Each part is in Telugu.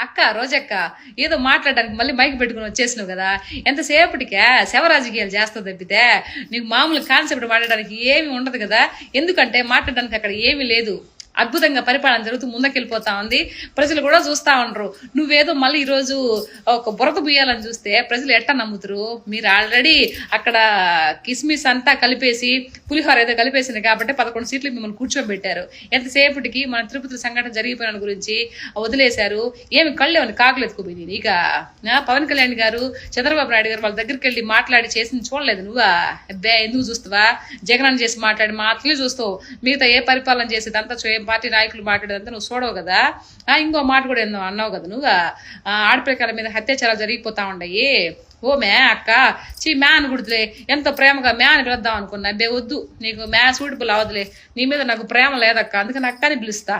అక్క రోజక్క ఏదో మాట్లాడడానికి మళ్ళీ మైక్ పెట్టుకుని వచ్చేసినావు కదా. ఎంతసేపటికే శవ రాజకీయాలు చేస్తావు తప్పితే నీకు మామూలు కాన్సెప్ట్ మాట్లాడడానికి ఏమీ ఉండదు కదా. ఎందుకంటే మాట్లాడడానికి అక్కడ ఏమీ లేదు. అద్భుతంగా పరిపాలన జరుగుతూ ముందుకెళ్ళిపోతా ఉంది. ప్రజలు కూడా చూస్తా ఉండరు. నువ్వేదో మళ్ళీ ఈరోజు ఒక బురద బుయ్యాలని చూస్తే ప్రజలు ఎట్ట నమ్ముతారు? మీరు ఆల్రెడీ అక్కడ కిస్మిస్ అంతా కలిపేసి పులిహోర ఏదో కలిపేసింది కాబట్టి పదకొండు సీట్లు మిమ్మల్ని కూర్చోబెట్టారు. ఎంతసేపటికి మన తిరుపతి సంఘటన జరిగిపోయిన గురించి వదిలేశారు. ఏమి కళ్ళు ఏమని కాకులు నేను. ఇక ఆ, పవన్ కళ్యాణ్ గారు చంద్రబాబు నాయుడు గారు వాళ్ళ దగ్గరికి వెళ్ళి మాట్లాడి చేసింది చూడలేదు నువ్వా? అబ్బే ఎందుకు చూస్తావా? జగన్ చేసి మాట్లాడి మాటలే చూస్తావు. మిగతా ఏ పరిపాలన చేసేది అంతా చూ- పార్టీ నాయకులు మాట్లాడేదంతా నువ్వు చూడవు కదా? ఆ, ఇంకో మాట కూడా ఏందో అన్నావు కదా నువ్వు? ఆ, మీద హత్యాచారాలు జరిగిపోతా ఉన్నాయి ఓ మే అక్క. చీ మ్యా అని గుర్తులే ఎంతో ప్రేమగా మ్యా అని పిలుద్దాం అనుకున్నా. బే వద్దు. నీకు మ్యా సూటిపుల్ అవదులే నీ మీద నాకు ప్రేమ లేదక్క. అందుకని అక్క అని పిలుస్తా.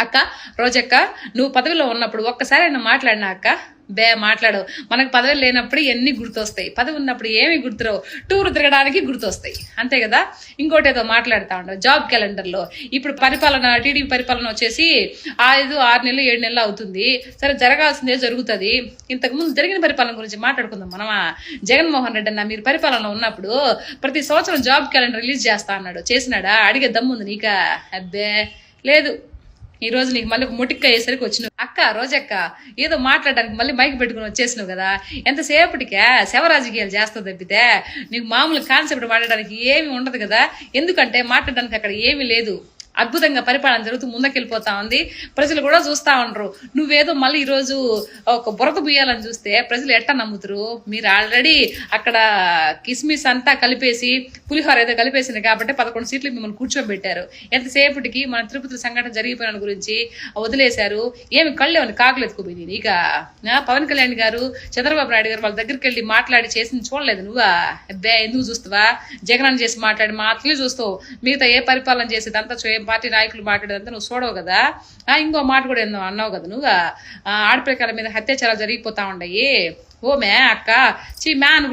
అక్క రోజక్క నువ్వు పదవిలో ఉన్నప్పుడు ఒక్కసారి ఆయన మాట్లాడినా అక్క? బే మాట్లాడవు మనకు పదవి లేనప్పుడు ఎన్ని గుర్తొస్తాయి? పదవి ఉన్నప్పుడు ఏమి గుర్తురావు? టూర్ తిరగడానికి గుర్తొస్తాయి. అంతే కదా? ఇంకోటి ఏదో మాట్లాడుతూ ఉండవు జాబ్ క్యాలెండర్లో. ఇప్పుడు పరిపాలన టీడీపీ పరిపాలన వచ్చేసి ఐదు ఆరు నెలలు ఏడు నెలలు అవుతుంది. సరే జరగాల్సిందే జరుగుతుంది. ఇంతకుముందు జరిగిన పరిపాలన గురించి మాట్లాడుకుందాం మనమా? జగన్మోహన్ రెడ్డి అన్న మీరు పరిపాలనలో ఉన్నప్పుడు ప్రతి సంవత్సరం జాబ్ క్యాలెండర్ రిలీజ్ చేస్తా అన్నాడు. చేసినాడా? అడిగే దమ్ముంది నీకా? అబ్బే లేదు. ఈ రోజు నీకు మళ్ళీ ఒక ముటిక్క అయ్యేసరికి వచ్చినావు. అక్క రోజక్క ఏదో మాట్లాడడానికి మళ్ళీ మైక్ పెట్టుకుని వచ్చేసినావు కదా. ఎంతసేపటికే శవ రాజకీయాలు చేస్తావు తప్పితే నీకు మామూలు కాన్సెప్ట్ మాట్లాడడానికి ఏమీ ఉండదు కదా. ఎందుకంటే మాట్లాడడానికి అక్కడ ఏమీ లేదు. అద్భుతంగా పరిపాలన జరుగుతూ ముందుకెళ్ళిపోతా ఉంది. ప్రజలు కూడా చూస్తా ఉండరు. నువ్వేదో మళ్ళీ ఈరోజు ఒక బురద బుయ్యాలని చూస్తే ప్రజలు ఎట్ట నమ్ముతారు? మీరు ఆల్రెడీ అక్కడ కిస్మిస్ అంతా కలిపేసి పులిహోర ఏదో కలిపేసింది కాబట్టి పదకొండు సీట్లు మిమ్మల్ని కూర్చోబెట్టారు. ఎంతసేపటికి మన తిరుపతి సంఘటన జరిగిపోయిన గురించి వదిలేశారు. ఏమి కళ్ళు ఏమైనా కాకులు ఎత్తుకుపోయింది ఇక పవన్ కళ్యాణ్ గారు చంద్రబాబు నాయుడు గారు వాళ్ళ దగ్గరికి వెళ్ళి మాట్లాడి చేసింది చూడలేదు నువ్వా? అబ్బే ఎందుకు చూస్తావా? జగన్ చేసి మాట్లాడి మాటలే చూస్తావు. మిగతా ఏ పరిపాలన చేసేది అంతా చూ- పార్టీ నాయకులు మాట్లాడేదంతా నువ్వు చూడవు కదా? ఇంకో మాట కూడా ఏందో అన్నావు కదా నువ్వు? ఆ, మీద హత్యాచారాలు జరిగిపోతా ఉండయి. ఓ మే అక్క. చీ మ్యా అని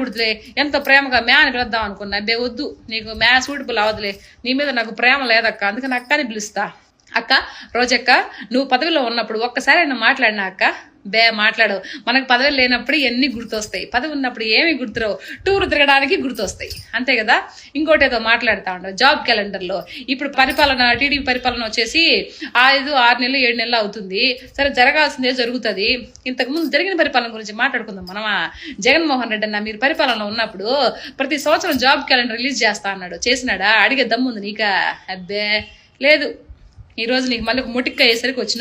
ఎంతో ప్రేమగా మ్యా అని పిలుద్దాం అనుకున్నా. బే వద్దు. నీకు మ్యా సూటిబుల్ అవదులే నీ మీద నాకు ప్రేమ లేదక్క. అందుకని అక్క అని పిలుస్తా. అక్క రోజక్క నువ్వు పదవిలో ఉన్నప్పుడు ఒక్కసారి ఆయన మాట్లాడినా అక్క? బే మాట్లాడవు మనకు పదవి లేనప్పుడు ఎన్ని గుర్తొస్తాయి? పదవి ఉన్నప్పుడు ఏమి గుర్తురావు? టూర్ తిరగడానికి గుర్తొస్తాయి. అంతే కదా? ఇంకోటి ఏదో మాట్లాడుతూ ఉండవు జాబ్ క్యాలెండర్లో. ఇప్పుడు పరిపాలన టీడీపీ పరిపాలన వచ్చేసి ఐదు ఆరు నెలలు ఏడు నెలలు అవుతుంది. సరే జరగాల్సిందే జరుగుతుంది. ఇంతకుముందు జరిగిన పరిపాలన గురించి మాట్లాడుకుందాం మనమా? జగన్మోహన్ రెడ్డి అన్న మీరు పరిపాలన ఉన్నప్పుడు ప్రతి సంవత్సరం జాబ్ క్యాలెండర్ రిలీజ్ చేస్తా అన్నాడు. చేసినాడా? అడిగే దమ్ముంది నీకా? అబ్బే లేదు. ఈ రోజు నీకు మళ్ళీ ముటిక్క అయ్యేసరికి వచ్చిన